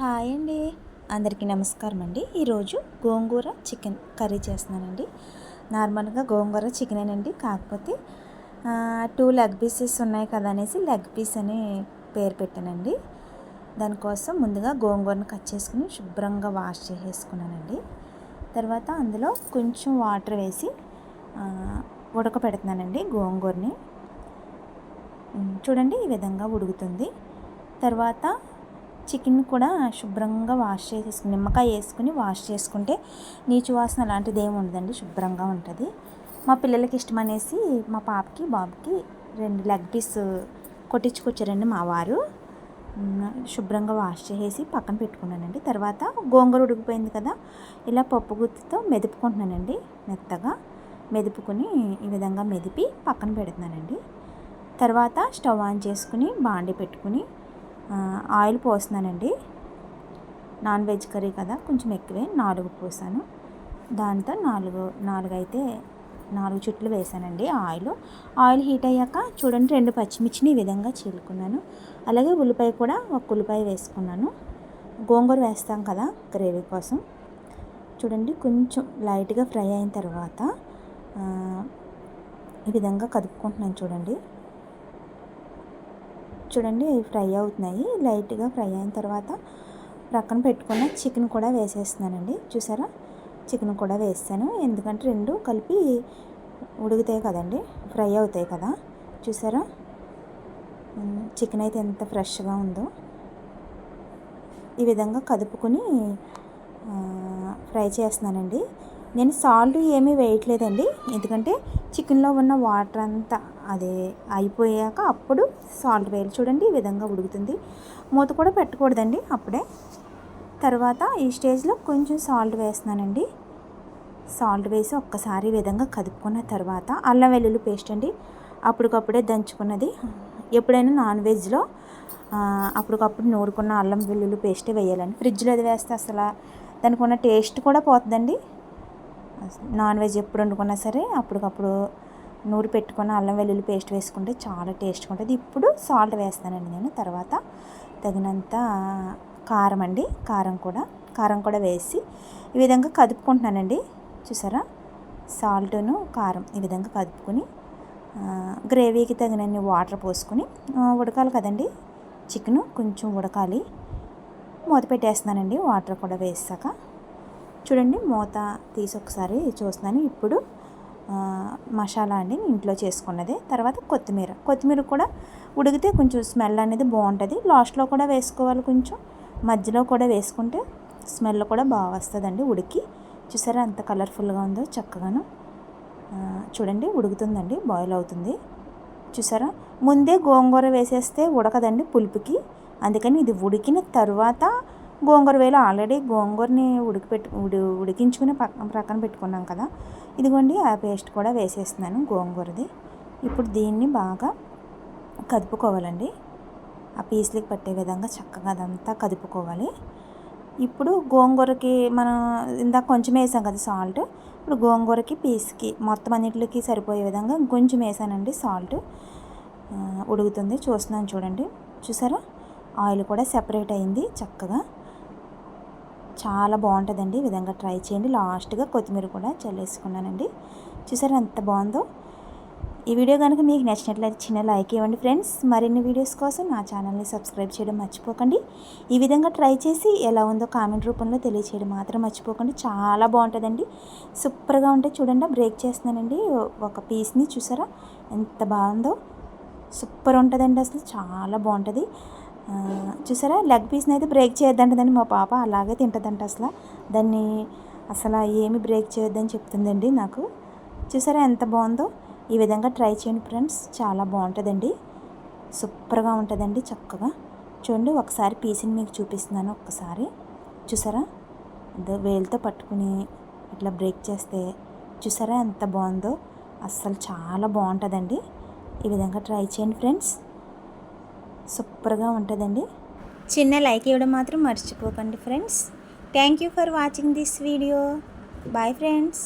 Hi అండి. అందరికీ నమస్కారం అండి. ఈరోజు గోంగూర చికెన్ కర్రీ చేస్తున్నానండి. నార్మల్గా గోంగూర చికెనేనండి. కాకపోతే టూ లెగ్ పీసెస్ ఉన్నాయి కదా అనేసి లెగ్ పీస్ అని పేరు పెట్టానండి. దానికోసం ముందుగా గోంగూరను కట్ చేసుకుని శుభ్రంగా వాష్ చేసేసుకున్నానండి. తర్వాత అందులో కొంచెం వాటర్ వేసి ఉడకపెడుతున్నానండి గోంగూరని. చూడండి ఈ విధంగా ఉడుకుతుంది. తర్వాత చికెన్ కూడా శుభ్రంగా వాష్ చేసేసుకుని నిమ్మకాయ వేసుకుని వాష్ చేసుకుంటే నీచు వాసన అలాంటిది ఏమి ఉండదండి శుభ్రంగా ఉంటుంది. మా పిల్లలకి ఇష్టం అనేసి మా పాపకి బాబుకి రెండు లెగ్ పీస్ కొట్టించుకొచ్చారండి మా వారు. శుభ్రంగా వాష్ చేసేసి పక్కన పెట్టుకున్నానండి. తర్వాత గోంగూర ఉడికిపోయింది కదా ఇలా పప్పు గుత్తితో మెదుపుకుంటున్నానండి మెత్తగా. మెదుపుకొని ఈ విధంగా మెదిపి పక్కన పెడుతున్నానండి. తర్వాత స్టవ్ ఆన్ చేసుకుని బాండి పెట్టుకుని ఆయిల్ పోస్తున్నానండి. నాన్ వెజ్ కర్రీ కదా కొంచెం ఎక్కువే నాలుగు పోసాను. దాంతో నాలుగు నాలుగు అయితే నాలుగు చుట్లు వేసానండి ఆయిల్. ఆయిల్ హీట్ అయ్యాక చూడండి రెండు పచ్చిమిర్చిని ఈ విధంగా చీలుకున్నాను. అలాగే ఉల్లిపాయ కూడా ఒక ఉల్లిపాయ వేసుకున్నాను. గోంగూర వేస్తాం కదా గ్రేవీ కోసం. చూడండి కొంచెం లైట్గా ఫ్రై అయిన తర్వాత ఈ విధంగా కదుపుకుంటున్నాను చూడండి. చూడండి ఫ్రై అవుతున్నాయి. లైట్గా ఫ్రై అయిన తర్వాత ప్రక్కన పెట్టుకున్న చికెన్ కూడా వేసేస్తున్నానండి. చూసారా? చికెన్ కూడా వేస్తాను. ఎందుకంటే రెండు కలిపి ఉడుగుతాయి కదండి ఫ్రై అవుతాయి కదా. చూసారా? చికెన్ అయితే ఎంత ఫ్రెష్గా ఉందో. ఈ విధంగా కదుపుకొని ఫ్రై చేస్తున్నానండి. నేను సాల్ట్ ఏమీ వేయట్లేదండి. ఎందుకంటే చికెన్లో ఉన్న వాటర్ అంతా అది అయిపోయాక అప్పుడు సాల్ట్ వేయాలి చూడండి ఈ విధంగా ఉడుకుతుంది. మూత కూడా పెట్టకూడదండి అప్పుడే. తర్వాత ఈ స్టేజ్లో కొంచెం సాల్ట్ వేస్తున్నానండి. సాల్ట్ వేసి ఒక్కసారి విధంగా కదుపుకున్న తర్వాత అల్లం వెల్లుల్లి పేస్ట్ అండి. అప్పటికప్పుడే దంచుకున్నది. ఎప్పుడైనా నాన్ వెజ్లో అప్పటికప్పుడు నూరుకున్న అల్లం వెల్లుల్లి పేస్టే వేయాలండి. ఫ్రిడ్జ్లో అది వేస్తే అసలు దానికి ఉన్న టేస్ట్ కూడా పోతుందండి. నాన్ వెజ్ ఎప్పుడు వండుకున్నా సరే అప్పటికప్పుడు నూరి పెట్టుకున్న అల్లం వెల్లుల్లి పేస్ట్ వేసుకుంటే చాలా టేస్ట్గా ఉంటుంది. ఇప్పుడు సాల్ట్ వేస్తానండి నేను. తర్వాత తగినంత కారం అండి కారం కూడా. కారం కూడా వేసి ఈ విధంగా కదుపుకుంటున్నానండి. చూసారా? సాల్ట్ను కారం ఈ విధంగా కదుపుకొని గ్రేవీకి తగినన్ని వాటర్ పోసుకొని ఉడకాలి కదండి. చికెను కొంచెం ఉడకాలి. మూత పెట్టేస్తున్నానండి. వాటర్ కూడా వేసాక. చూడండి మూత తీసి ఒకసారి చూస్తున్నాను. ఇప్పుడు మసాలా అండి ఇంట్లో చేసుకున్నది. తర్వాత కొత్తిమీర. కొత్తిమీర కూడా ఉడికితే కొంచెం స్మెల్ అనేది బాగుంటుంది. లాస్ట్లో కూడా వేసుకోవాలి కొంచెం. మధ్యలో కూడా వేసుకుంటే స్మెల్ కూడా బాగా వస్తుందండి ఉడికి. చూసారా అంత కలర్ఫుల్గా ఉందో చక్కగాను. చూడండి ఉడుకుతుందండి బాయిల్ అవుతుంది. చూసారా? ముందే గోంగూర వేసేస్తే ఉడకదండి పులుపుకి. అందుకని ఇది ఉడికిన తర్వాత గోంగూర వేలు ఆల్రెడీ గోంగూరని ఉడికిపెట్టు ఉడి ఉడికించుకుని పక్కన ప్రక్కన పెట్టుకున్నాం కదా. ఇదిగోండి ఆ పేస్ట్ కూడా వేసేస్తున్నాను గోంగూరది. ఇప్పుడు దీన్ని బాగా కదుపుకోవాలండి. ఆ పీస్లకి పట్టే విధంగా చక్కగా అదంతా కదుపుకోవాలి. ఇప్పుడు గోంగూరకి మనం ఇందాక కొంచెం వేసాం కదా సాల్ట్. ఇప్పుడు గోంగూరకి పీస్కి మొత్తం అన్నిటికి సరిపోయే విధంగా కొంచెం వేసానండి సాల్ట్. ఉడుకుతుంది. చూస్తున్నాను చూడండి. చూసారా? ఆయిల్ కూడా సెపరేట్ అయింది చక్కగా. చాలా బాగుంటుందండి. ఈ విధంగా ట్రై చేయండి. లాస్ట్గా కొత్తిమీర కూడా చల్లేసుకున్నానండి. చూసారా ఎంత బాగుందో? ఈ వీడియో కనుక మీకు నచ్చినట్లయితే చిన్న లైక్ ఇవ్వండి ఫ్రెండ్స్. మరిన్ని వీడియోస్ కోసం నా ఛానల్ని సబ్స్క్రైబ్ చేయడం మర్చిపోకండి. ఈ విధంగా ట్రై చేసి ఎలా ఉందో కామెంట్ రూపంలో తెలియచేయడం మాత్రం మర్చిపోకండి. చాలా బాగుంటుందండి. సూపర్గా ఉంటే చూడండి. బ్రేక్ చేస్తున్నానండి. ఒక పీస్ని చూసారా? ఎంత బాగుందో? సూపర్ ఉంటుందండి అసలు. చాలా బాగుంటుంది. చూసారా? లెగ్ పీస్ని అయితే బ్రేక్ చేయొద్దంటదండి మా పాప. అలాగే తింటుందంట అసలు. దాన్ని అసలు ఏమి బ్రేక్ చేయొద్దని చెప్తుందండి నాకు. చూసారా ఎంత బాగుందో? ఈ విధంగా ట్రై చేయండి ఫ్రెండ్స్ చాలా బాగుంటుందండి. సూపర్గా ఉంటుందండి చక్కగా. చూడండి ఒకసారి పీస్ని మీకు చూపిస్తున్నాను ఒక్కసారి. చూసారా? వేలుతో పట్టుకుని ఇట్లా బ్రేక్ చేస్తే. చూసారా ఎంత బాగుందో? అస్సలు చాలా బాగుంటుందండి. ఈ విధంగా ట్రై చేయండి ఫ్రెండ్స్ సూపర్గా ఉంటుందండి. చిన్న లైక్ ఇవ్వడం మాత్రం మర్చిపోకండి friends. Thank you for watching this video bye friends